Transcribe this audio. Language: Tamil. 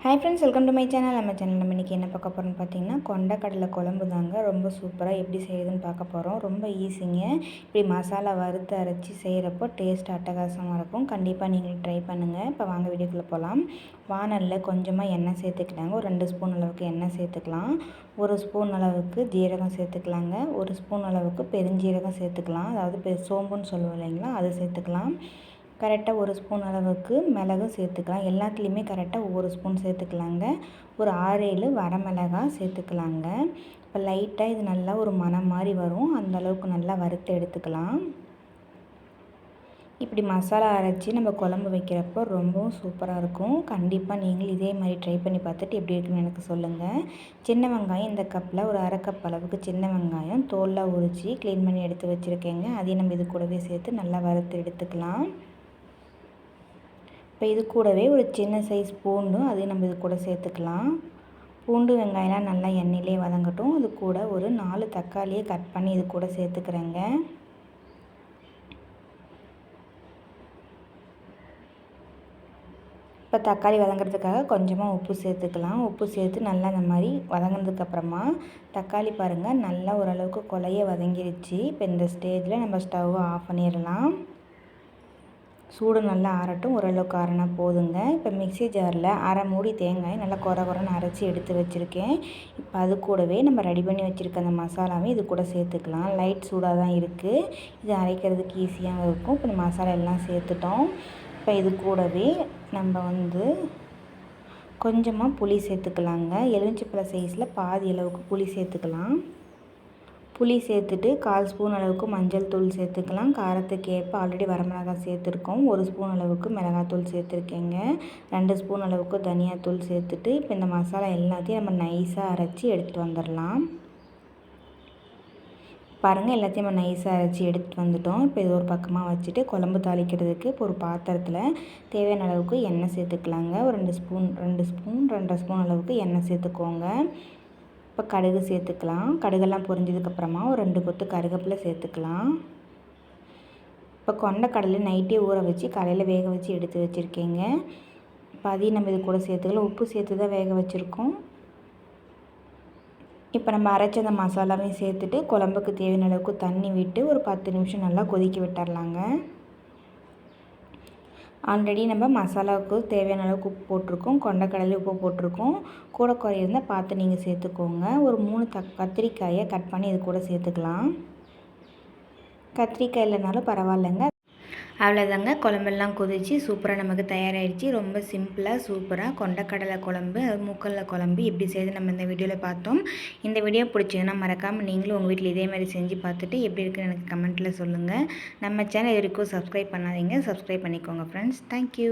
Hi friends welcome to my channel நம்ம சேனல் நம்ம இன்றைக்கி என்ன பார்க்க போகிறோம்னு பார்த்தீங்கன்னா கொண்டக்கடலை குழம்பு தாங்க. ரொம்ப சூப்பராக எப்படி செய்யுதுன்னு பார்க்க போகிறோம் ரொம்ப ஈஸிங்க இப்படி மசாலா வறுத்து அரைச்சி செய்கிறப்போ டேஸ்ட் அட்டகாசமாக இருக்கும். கண்டிப்பாக நீங்களும் ட்ரை பண்ணுங்கள் இப்போ வாங்க வீடியோக்குள்ளே போகலாம் வானலில் கொஞ்சமாக எண்ணெய் சேர்த்துக்கிட்டாங்க. ஒரு ரெண்டு ஸ்பூன் அளவுக்கு எண்ணெய் சேர்த்துக்கலாம். ஒரு ஸ்பூன் அளவுக்கு ஜீரகம் சேர்த்துக்கலாங்க. ஒரு ஸ்பூன் அளவுக்கு பெருஞ்சீரகம் சேர்த்துக்கலாம். அதாவது பெ சோம்புன்னு சொல்லுவோம் இல்லைங்களா அதை சேர்த்துக்கலாம். கரெக்டாக ஒரு ஸ்பூன் அளவுக்கு மிளகு சேர்த்துக்கலாம். எல்லாத்துலேயுமே கரெக்டாக ஒவ்வொரு ஸ்பூன் சேர்த்துக்கலாங்க. ஒரு ஆறு ஏழு வரமிளகாய் சேர்த்துக்கலாங்க. இப்போ லைட்டாக இது நல்லா ஒரு மனம் மாதிரி வரும். அந்த அளவுக்கு நல்லா வறுத்து எடுத்துக்கலாம். இப்படி மசாலா அரைச்சி நம்ம குழம்பு வைக்கிறப்போ ரொம்பவும் சூப்பராக இருக்கும். கண்டிப்பாக நீங்கள் இதே மாதிரி ட்ரை பண்ணி பார்த்துட்டு எப்படி இருக்குன்னு எனக்கு சொல்லுங்கள் சின்ன வெங்காயம் இந்த கப்பில் ஒரு அரை கப் அளவுக்கு சின்ன வெங்காயம் தோலில் உரித்து க்ளீன் பண்ணி எடுத்து வச்சுருக்கேங்க. அதையும் நம்ம இது கூடவே சேர்த்து நல்லா வறுத்து எடுத்துக்கலாம். இப்போ இது கூடவே ஒரு சின்ன சைஸ் பூண்டும் அதையும் நம்ம இது கூட சேர்த்துக்கலாம். பூண்டு வெங்காயம்லாம் நல்லா எண்ணெயிலே வதங்கட்டும். அது கூட ஒரு நாலு தக்காளியை கட் பண்ணி இது கூட சேர்த்துக்கிறேங்க. இப்போ தக்காளி வதங்கிறதுக்காக கொஞ்சமாக உப்பு சேர்த்துக்கலாம். உப்பு சேர்த்து நல்லா இந்த மாதிரி வதங்கினதுக்கப்புறமா தக்காளி பாருங்கள் நல்லா ஓரளவுக்கு கொலைய வதங்கிருச்சு. இப்போ இந்த ஸ்டேஜில் நம்ம ஸ்டவ்வை ஆஃப் பண்ணிடலாம். சூடு நல்லா ஆறட்டும் ஓரளவுக்கு ஆறினா போதுங்க. இப்போ மிக்சி ஜாரில் அரை மூடி தேங்காய் நல்லா குற குறன்னு அரைச்சி எடுத்து வச்சுருக்கேன். இப்போ அது கூடவே நம்ம ரெடி பண்ணி வச்சுருக்க அந்த மசாலாவே இது கூட சேர்த்துக்கலாம். லைட் சூடாக தான் இருக்குது இது அரைக்கிறதுக்கு ஈஸியாக இருக்கும். இப்போ இந்த மசாலா எல்லாம் சேர்த்துட்டோம். இப்போ இது கூடவே நம்ம வந்து கொஞ்சமாக புளி சேர்த்துக்கலாங்க. எலுமிச்சப்பழ சைஸில் பாதி அளவுக்கு புளி சேர்த்துக்கலாம். புளி சேர்த்துட்டு கால் ஸ்பூன் அளவுக்கு மஞ்சள் தூள் சேர்த்துக்கலாம். காரத்துக்கு ஏற்ப ஆல்ரெடி வரமிளகாய் சேர்த்துருக்கோம். ஒரு ஸ்பூன் அளவுக்கு மிளகாத்தூள் சேர்த்துருக்கேங்க. ரெண்டு ஸ்பூன் அளவுக்கு தனியாத்தூள் சேர்த்துட்டு இப்போ இந்த மசாலா எல்லாத்தையும் நம்ம நைஸாக அரைச்சி எடுத்துகிட்டு வந்துடலாம் பாருங்கள் எல்லாத்தையும் நம்ம நைஸாக அரைச்சி எடுத்துகிட்டு வந்துட்டோம். இப்போ இது ஒரு பக்கமாக வச்சுட்டு குழம்பு தாளிக்கிறதுக்கு இப்போ ஒரு பாத்திரத்தில் தேவையான அளவுக்கு எண்ணெய் சேர்த்துக்கலாங்க. ஒரு ரெண்டு ஸ்பூன் ரெண்டு ஸ்பூன் ரெண்டரை ஸ்பூன் அளவுக்கு எண்ணெய் சேர்த்துக்கோங்க. இப்போ கடுகு சேர்த்துக்கலாம். கடுகெல்லாம் பொரிஞ்சதுக்கப்புறமா ஒரு ரெண்டு கொத்து கருகப்பில் சேர்த்துக்கலாம். இப்போ கொண்ட கடலை நைட்டே ஊற வச்சு கடையில் வேக வச்சு எடுத்து வச்சுருக்கேங்க. இப்போ அதையும் நம்ம இது கூட சேர்த்துக்கலாம். உப்பு சேர்த்து தான் வேக வச்சுருக்கோம். இப்போ நம்ம அரைச்ச அந்த மசாலாவையும் சேர்த்துட்டு குழம்புக்கு தேவையான அளவுக்கு தண்ணி விட்டு ஒரு பத்து நிமிஷம் நல்லா கொதிக்க விட்டுறலாங்க. ஆல்ரெடி நம்ம மசாலாவுக்கு தேவையான அளவுக்கு உப்பு போட்டிருக்கோம். கொண்டக்கடலை உப்பு போட்டிருக்கோம். கூட குறையிருந்தால் பார்த்து நீங்கள் சேர்த்துக்கோங்க. ஒரு மூணு தக் கத்திரிக்காயை கட் பண்ணி இது கூட சேர்த்துக்கலாம். கத்திரிக்காய் இல்லைனாலும் பரவாயில்லைங்க. அவ்வளோதாங்க குழம்பெல்லாம் கொதிச்சு சூப்பராக நமக்கு தயாராகிடுச்சு ரொம்ப சிம்பிளாக சூப்பராக கொண்டக்கடலை குழம்பு அது மூக்கல்ல குழம்பு எப்படி செய்து நம்ம இந்த வீடியோவில் பார்த்தோம். இந்த வீடியோ பிடிச்சதுன்னா மறக்காமல் நீங்களும் உங்கள் வீட்டில் இதே மாதிரி செஞ்சு பார்த்துட்டு எப்படி இருக்குன்னு எனக்கு கமெண்ட்டில் சொல்லுங்கள் நம்ம சேனல் வரைக்கும் சப்ஸ்கிரைப் பண்ணாதீங்க. சப்ஸ்கிரைப் பண்ணிக்கோங்க ஃப்ரெண்ட்ஸ் தேங்க்யூ